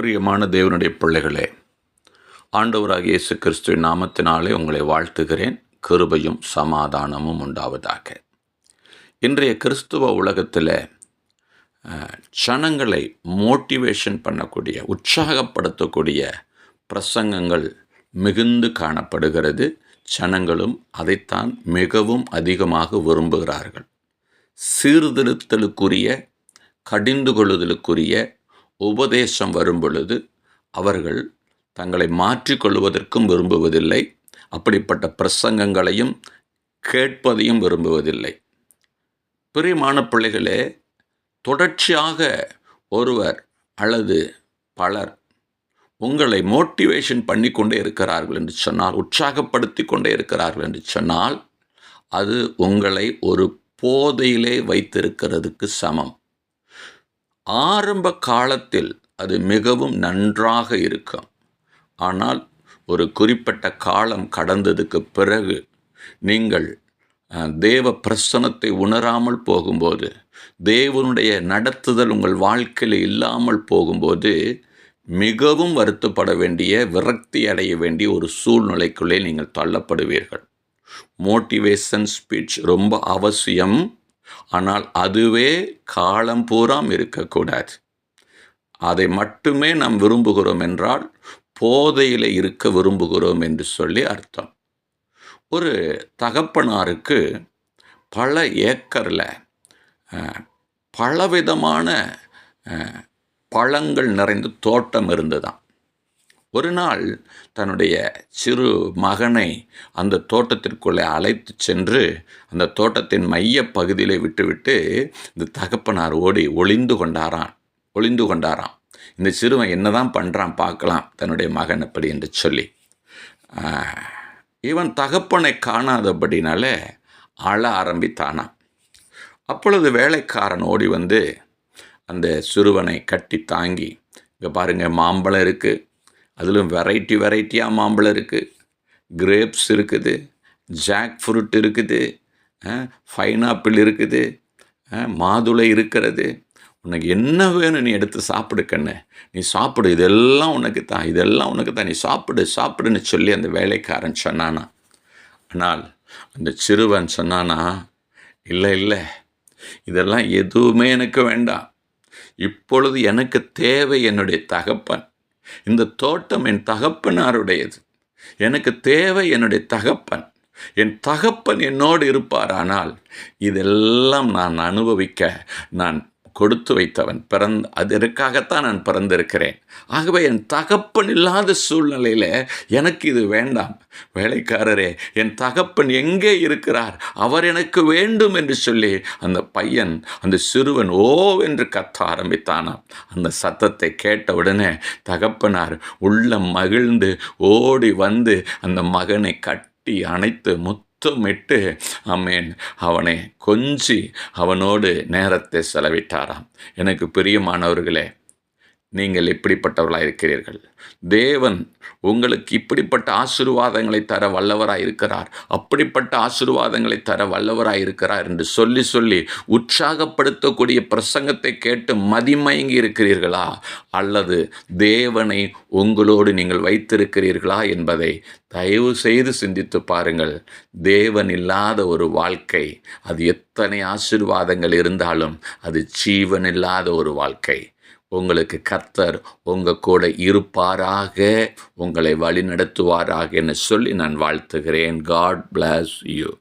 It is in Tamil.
பிரியமான தேவனுடைய பிள்ளைகளே ஆண்டவராக இயேசு கிறிஸ்துவின் நாமத்தினாலே உங்களை வாழ்த்துகிறேன். கிருபையும் சமாதானமும் உண்டாவதாக. இன்றைய கிறிஸ்துவ உலகத்தில் சனங்களை மோட்டிவேஷன் பண்ணக்கூடிய உற்சாகப்படுத்தக்கூடிய பிரசங்கங்கள் மிகுந்து காணப்படுகிறது. சனங்களும் அதைத்தான் மிகவும் அதிகமாக விரும்புகிறார்கள். சீர்திருத்தலுக்குரிய கடிந்து கொள்ளுதலுக்குரிய உபதேசம் வரும் பொழுது அவர்கள் தங்களை மாற்றிக்கொள்வதற்கும் விரும்புவதில்லை. அப்படிப்பட்ட பிரசங்கங்களையும் கேட்பதையும் விரும்புவதில்லை. பிரியமான பிள்ளைகளே தொடர்ச்சியாக ஒருவர் அல்லது பலர் உங்களை மோட்டிவேஷன் பண்ணி கொண்டே இருக்கிறார்கள் என்று சொன்னால் உற்சாகப்படுத்தி கொண்டே இருக்கிறார்கள் என்று சொன்னால் அது உங்களை ஒரு போதையிலே வைத்திருக்கிறதுக்கு சமம். ஆரம்ப காலத்தில் அது மிகவும் நன்றாக இருக்கும். ஆனால் ஒரு குறிப்பிட்ட காலம் கடந்ததுக்கு பிறகு நீங்கள் தேவ பிரசனத்தை உணராமல் போகும்போது தேவனுடைய நடத்துதல் உங்கள் வாழ்க்கையில் இல்லாமல் போகும்போது மிகவும் வருத்தப்பட வேண்டிய விரக்தி அடைய வேண்டிய ஒரு சூழ்நிலைக்குள்ளே நீங்கள் தள்ளப்படுவீர்கள். மோட்டிவேஷன் ஸ்பீச் ரொம்ப அவசியம். ஆனால் அதுவே காலம் பூராம் இருக்கக்கூடாது. அதை மட்டுமே நாம் விரும்புகிறோம் என்றால் போதையில் இருக்க விரும்புகிறோம் என்று சொல்லி அர்த்தம். ஒரு தகப்பனாருக்கு பல ஏக்கரில் பலவிதமான பழங்கள் நிறைந்த தோட்டம் இருந்ததாம். ஒரு நாள் தன்னுடைய சிறு மகனை அந்த தோட்டத்திற்குள்ளே அழைத்து சென்று அந்த தோட்டத்தின் மைய பகுதியிலே விட்டுவிட்டு இந்த தகப்பனார் ஓடி ஒளிந்து கொண்டாராம். ஒளிந்து கொண்டாராம். இந்த சிறுவன் என்னதான் பண்ணுறான் பார்க்கலாம் தன்னுடைய மகன் அப்படி என்று சொல்லி. இவன் தகப்பனை காணாதபடினாலே அழ ஆரம்பித்தானாம். அப்பொழுது வேலைக்காரன் ஓடி வந்து அந்த சிறுவனை கட்டி தாங்கி இங்கே பாருங்கள் மாம்பழம் இருக்குது அதிலும் வெரைட்டி வெரைட்டியாக மாம்பழம் இருக்குது கிரேப்ஸ் இருக்குது. ஜாக் ஃப்ரூட் இருக்குது. ஃபைனாப்பிள் இருக்குது. மாதுளை இருக்கிறது. உனக்கு என்ன வேணும் நீ எடுத்து சாப்பிடு கண்ணு. நீ சாப்பிடு இதெல்லாம் உனக்கு தான் இதெல்லாம் உனக்கு தான். நீ சாப்பிடு சாப்பிடுன்னு சொல்லி அந்த வேலைக்காரன் சொன்னானா. ஆனால் அந்த சிறுவன் சொன்னானா இல்லை இல்லை இதெல்லாம் எதுவுமே எனக்கு வேண்டாம். இப்பொழுது எனக்கு தேவை என்னுடைய தகப்பன். இந்த தோட்டம் என் தகப்பனாருடையது. எனக்கு தேவை என்னுடைய தகப்பன். என் தகப்பன் என்னோடு இருப்பாரானால் இதெல்லாம் நான் அனுபவிக்க நான் கொடுத்து வைத்தவன் பிறந்த அதற்காகத்தான் நான் பிறந்திருக்கிறேன். ஆகவே என் தகப்பன் இல்லாத சூழ்நிலையில் எனக்கு இது வேண்டாம். வேலைக்காரரே என் தகப்பன் எங்கே இருக்கிறார்? அவர் எனக்கு வேண்டும் என்று சொல்லி அந்த பையன் அந்த சிறுவன் ஓ என்று கத்த ஆரம்பித்தானாம். அந்த சத்தத்தை கேட்ட உடனே தகப்பனார் உள்ள மகிழ்ந்து ஓடி வந்து அந்த மகனை கட்டி அணைத்து முத்து முத்தமிட்டு அம்மேன் அவனை கொஞ்சி அவனோடு நேரத்தை செலவிட்டாராம். எனக்கு பிரியமானவர்களே நீங்கள் எப்படிப்பட்டவர்களாக இருக்கிறீர்கள். தேவன் உங்களுக்கு இப்படிப்பட்ட ஆசீர்வாதங்களை தர வல்லவராக இருக்கிறார். அப்படிப்பட்ட ஆசீர்வாதங்களை தர வல்லவராக இருக்கிறார் என்று சொல்லி சொல்லி உற்சாகப்படுத்தக்கூடிய பிரசங்கத்தை கேட்டு மதிமயங்கி இருக்கிறீர்களா? அல்லது தேவனை உங்களோடு நீங்கள் வைத்திருக்கிறீர்களா என்பதை தயவு செய்து சிந்தித்து பாருங்கள். தேவன் இல்லாத ஒரு வாழ்க்கை அது எத்தனை ஆசீர்வாதங்கள் இருந்தாலும் அது ஜீவன் இல்லாத ஒரு வாழ்க்கை. உங்களுக்கு கர்த்தர் உங்கள் கூட இருப்பாராக உங்களை வழி நடத்துவாராக என்று சொல்லி நான் வாழ்த்துகிறேன். God plus you